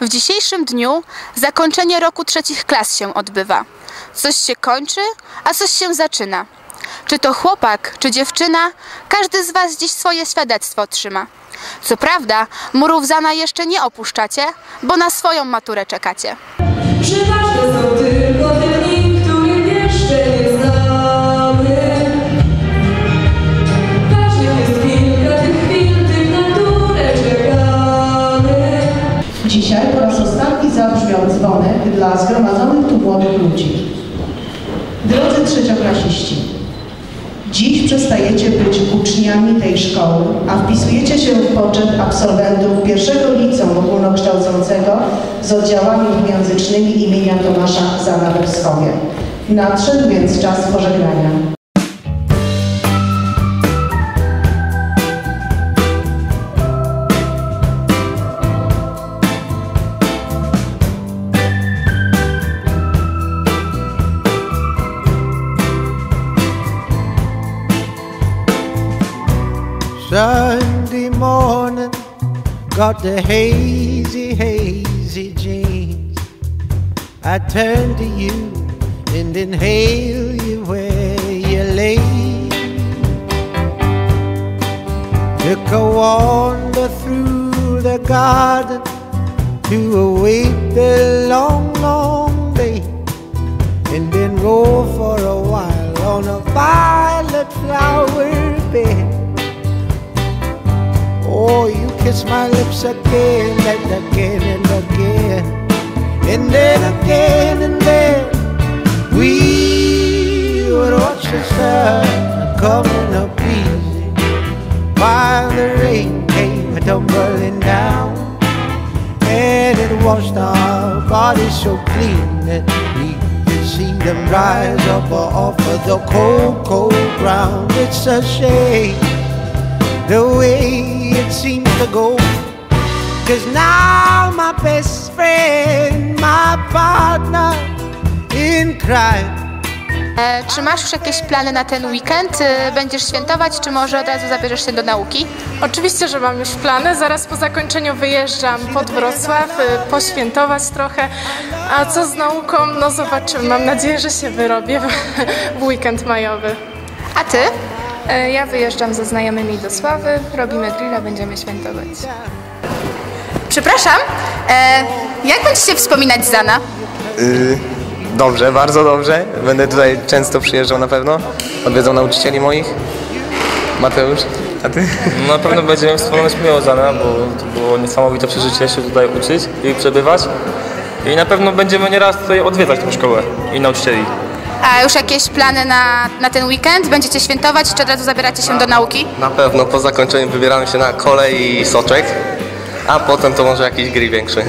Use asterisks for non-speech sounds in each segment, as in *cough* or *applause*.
W dzisiejszym dniu zakończenie roku trzecich klas się odbywa. Coś się kończy, a coś się zaczyna. Czy to chłopak, czy dziewczyna, każdy z Was dziś swoje świadectwo trzyma. Co prawda, murów Zana jeszcze nie opuszczacie, bo na swoją maturę czekacie. Przeważne są tylko te dni, których jeszcze nie znamy. Ważnych jest kilka tych chwil, tych, na które czekamy. Dzisiaj po raz ostatni zabrzmiał dzwonek dla zgromadzonych tu młodych ludzi. Dziś przestajecie być uczniami tej szkoły, a wpisujecie się w poczet absolwentów pierwszego liceum ogólnokształcącego z oddziałami języcznymi imienia Tomasza Zana Wschowie. Nadszedł więc czas pożegnania. Sunday morning, got the hazy, hazy jeans. I turn to you and inhale you where you lay. Took a wander through the garden to await the long, long day, and then roll for a while on a violet flower bed. Oh, you kiss my lips again and again and again, and then again and then. We would watch the sun coming up easy while the rain came tumbling down, and it washed our bodies so clean that we could see them rise up off of the cold, cold ground. It's a shame the way it seems to go. Cause now my best friend, my partner in crime. E, czy masz już jakieś plany na ten weekend? E, Będziesz świętować, czy może od razu zabierzesz się do nauki? Oczywiście, że mam już plany. Zaraz po zakończeniu wyjeżdżam pod Wrocław, y, poświętować trochę. A co z nauką? No zobaczymy. Mam nadzieję, że się wyrobię w weekend majowy. A ty? E, Ja wyjeżdżam ze znajomymi do Sławy, robimy grilla, będziemy świętować. Przepraszam, e, jak będziecie wspominać Zana? Y, Dobrze, bardzo dobrze. Będę tutaj często przyjeżdżał na pewno. Odwiedzał nauczycieli moich. Mateusz, a ty? No, Na pewno będziemy wspominać miło Zana, bo to było niesamowite przeżycie się tutaj uczyć i przebywać. I na pewno będziemy nieraz tutaj odwiedzać tę szkołę i nauczycieli. A już jakieś plany na, na ten weekend? Będziecie świętować, czy od razu zabieracie się do nauki? Na pewno po zakończeniu wybieramy się na kolej i soczek, a potem to może jakiś grill większy.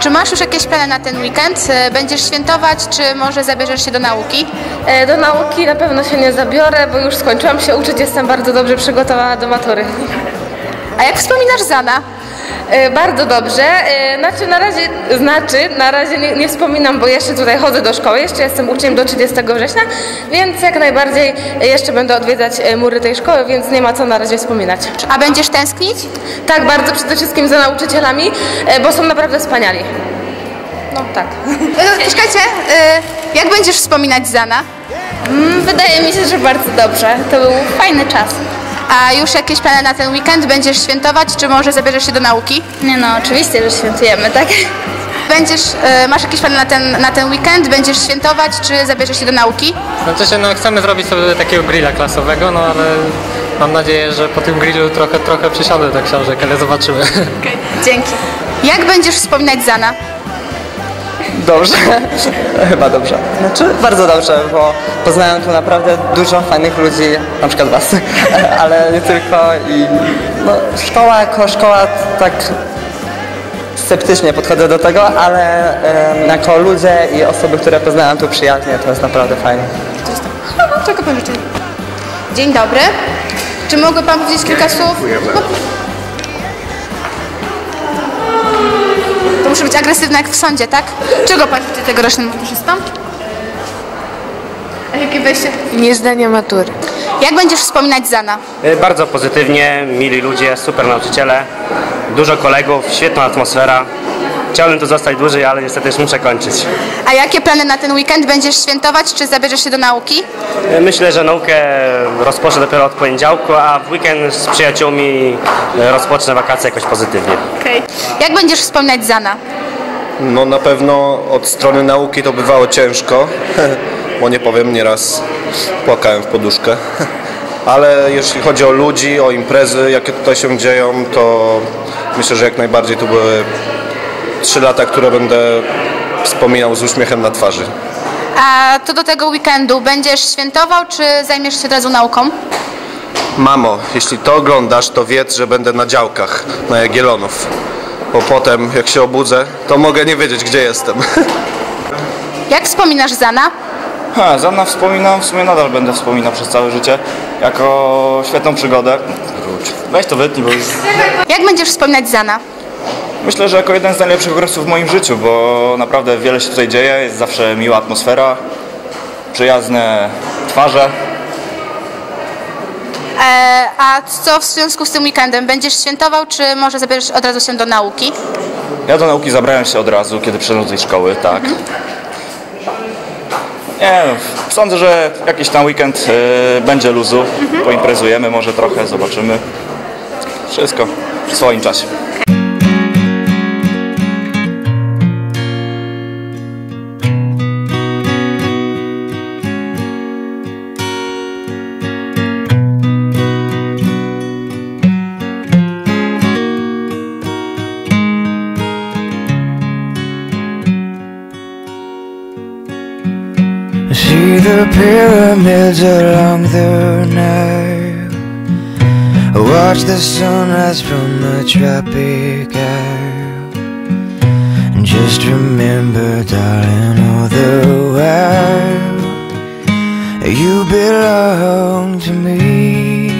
Czy masz już jakieś plany na ten weekend? E, Będziesz świętować, czy może zabierzesz się do nauki? E, Do nauki na pewno się nie zabiorę, bo już skończyłam się uczyć, jestem bardzo dobrze przygotowana do matury. A jak wspominasz Zana? E, Bardzo dobrze. E, Znaczy na razie, znaczy, na razie nie, nie wspominam, bo jeszcze tutaj chodzę do szkoły, jeszcze jestem uczniem do 30 września, więc jak najbardziej jeszcze będę odwiedzać e, mury tej szkoły, więc nie ma co na razie wspominać. A będziesz tęsknić? Tak, bardzo przede wszystkim za nauczycielami, bo są naprawdę wspaniali. No tak. E, Czekajcie, jak będziesz wspominać Zana? Mm, Wydaje mi się, że bardzo dobrze. To był fajny czas. A już jakieś plany na ten weekend? Będziesz świętować, czy może zabierzesz się do nauki? Nie no, oczywiście, że świętujemy, tak? Będziesz, e, masz jakieś plany na ten, na ten weekend? Będziesz świętować, czy zabierzesz się do nauki? Znaczy się, no chcemy zrobić sobie takiego grilla klasowego, no ale mam nadzieję, że po tym grillu trochę, trochę przysiądę do książek, ale zobaczymy. Dzięki. Jak będziesz wspominać Zana? Dobrze, *laughs* chyba dobrze. Znaczy bardzo dobrze, bo poznałem tu naprawdę dużo fajnych ludzi, na przykład was, *laughs* ale nie tylko i no, szkoła jako szkoła tak sceptycznie podchodzę do tego, ale em, jako ludzie i osoby, które poznałem tu przyjaźnie, to jest naprawdę fajne. Czego pan życzy? Dzień dobry. Czy mógłby pan powiedzieć kilka słów? No. To muszę być agresywna jak w sądzie, tak? Czego pan życzy tegorocznym maturzystom? A jakie wejście? Niezdanie matury. Jak będziesz wspominać Zana? Y, Bardzo pozytywnie, mili ludzie, super nauczyciele, dużo kolegów, świetna atmosfera. Chciałbym tu zostać dłużej, ale niestety już muszę kończyć. A jakie plany na ten weekend? Będziesz świętować, czy zabierzesz się do nauki? Myślę, że naukę rozpocznę dopiero od poniedziałku, a w weekend z przyjaciółmi rozpocznę wakacje jakoś pozytywnie. Okej. Jak będziesz wspominać Zana? No na pewno od strony nauki to bywało ciężko, *laughs* bo nie powiem, nieraz płakałem w poduszkę. *laughs* Ale jeśli chodzi o ludzi, o imprezy, jakie tutaj się dzieją, to myślę, że jak najbardziej to były trzy lata, które będę wspominał z uśmiechem na twarzy. A to do tego weekendu będziesz świętował, czy zajmiesz się od razu nauką? Mamo, jeśli to oglądasz, to wiedz, że będę na działkach, na Jagiellonów. Bo potem, jak się obudzę, to mogę nie wiedzieć, gdzie jestem. *laughs* Jak wspominasz Zana? Ha, Zanna wspominam, w sumie nadal będę wspominał przez całe życie jako świetną przygodę. Weź to wytnij, bo jest... Jak będziesz wspominać Zana? Myślę, że jako jeden z najlepszych okresów w moim życiu, bo naprawdę wiele się tutaj dzieje, jest zawsze miła atmosfera, przyjazne twarze. E, a co w związku z tym weekendem? Będziesz świętował, czy może zabierzesz od razu się do nauki? Ja do nauki zabrałem się od razu, kiedy przyszedłem do tej szkoły, tak. Nie, no, sądzę, że jakiś tam weekend y, będzie luzu, poimprezujemy może trochę, zobaczymy. Wszystko w swoim czasie. Pyramids along the Nile. I watch the sunrise from the tropic isle. And just remember, darling, all the while you belong to me.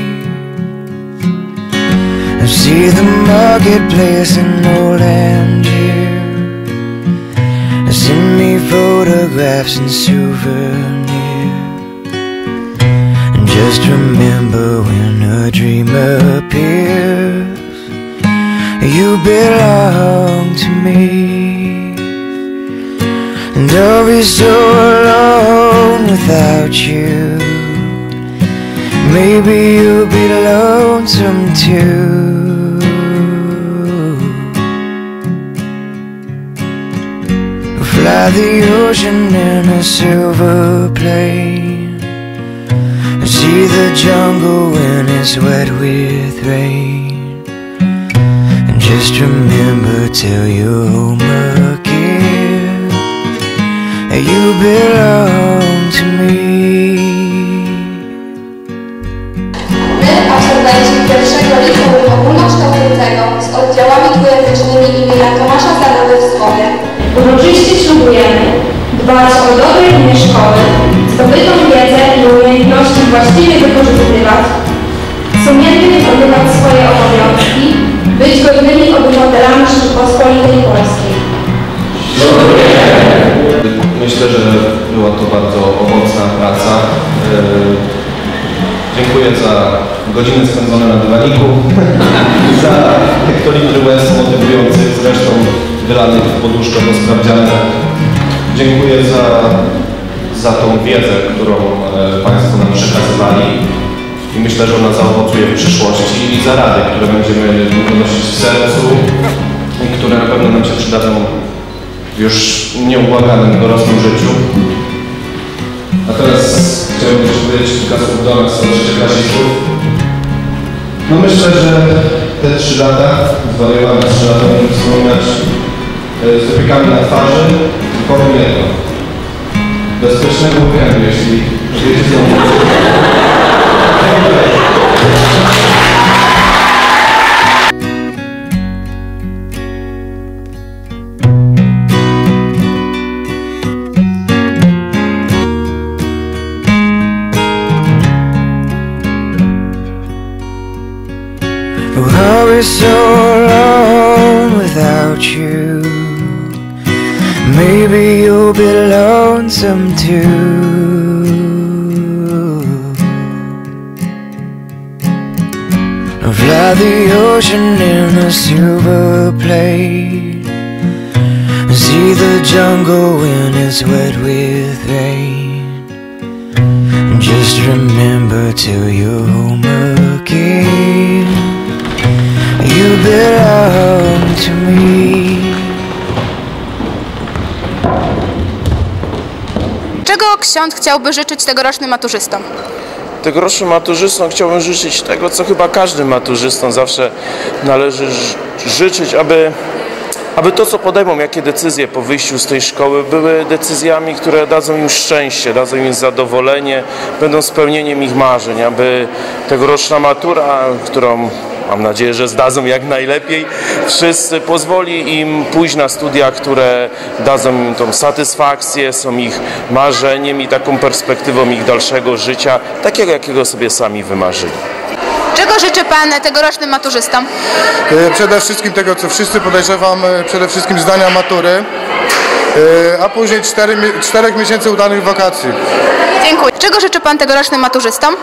I see the marketplace in old Angier. Send me photographs and souvenirs just remember when a dream appears. You belong to me. And I'll be so alone without you. Maybe you'll be lonesome too. Fly the ocean in a silver plane See the jungle when it's wet with rain. And just remember till you're home again You belong to me. My, absolwenci pierwszego liceum ogólnokształcącego z oddziałami dwujęzycznymi imienia Tomasza Zarowy w Słowie. Uroczyście ślubujemy dbać o dobre imię szkoły, zdobytą wiedzę i umiejętności właściwie wykorzystywać, sumiennie wykonywać swoje obowiązki, być godnymi obywatelami Rzeczypospolitej Polskiej. Myślę, że była to bardzo owocna praca. E, Dziękuję za godziny spędzone na dywaniku, *laughs* za hektolitry łez motywujących, zresztą wylanych w poduszkę po sprawdziane. Dziękuję za, za tą wiedzę, którą e, Państwo nam przekazywali i myślę, że ona zaowocuje w przyszłości i za rady, które będziemy nosić w sercu i które na pewno nam się przydadzą w już nieubłaganym dorosłym życiu. Natomiast chciałbym też powiedzieć kilka słów do nas, do trzecioklasistów. No myślę, że te trzy lata, zwariowane trzy lata, będziemy wspominać e, z opiekami na twarzy powiem jedno. Bezpiecznego weekendu, jeśli wiecie co lonesome too. Fly the ocean in a silver plane. See the jungle when it's wet with rain. Just remember till you're home again. You belong to me. Ksiądz chciałby życzyć tegorocznym maturzystom? Tegorocznym maturzystom chciałbym życzyć tego, co chyba każdym maturzystom zawsze należy życzyć, aby, aby to, co podejmą, jakie decyzje po wyjściu z tej szkoły, były decyzjami, które dadzą im szczęście, dadzą im zadowolenie, będą spełnieniem ich marzeń, aby tegoroczna matura, którą mam nadzieję, że zdadzą jak najlepiej, wszyscy pozwoli im pójść na studia, które dadzą im tą satysfakcję, są ich marzeniem i taką perspektywą ich dalszego życia, takiego jakiego sobie sami wymarzyli. Czego życzy Pan tegorocznym maturzystom? E, Przede wszystkim tego, co wszyscy podejrzewam, e, przede wszystkim zdania matury, e, a później cztery, czterech miesięcy udanych wakacji. Dziękuję. Czego życzy Pan tegorocznym maturzystom?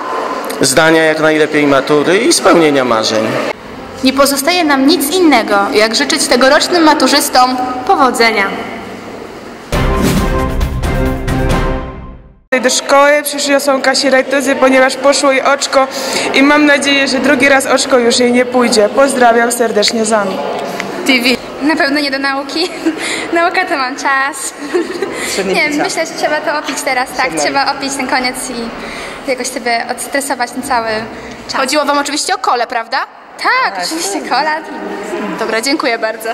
Zdania jak najlepiej matury i spełnienia marzeń. Nie pozostaje nam nic innego, jak życzyć tegorocznym maturzystom powodzenia. Do szkoły przyniosą Kasi rajtuzy, ponieważ poszło jej oczko i mam nadzieję, że drugi raz oczko już jej nie pójdzie. Pozdrawiam serdecznie Zami. TV. Na pewno nie do nauki. *laughs* Nauka to mam czas. Nie wiem, myślę, że trzeba to opić teraz, tak? Trzeba opić ten koniec i jakoś sobie odstresować ten cały czas. Chodziło Wam oczywiście o kole, prawda? Tak, oczywiście kola. Dobra, dziękuję bardzo.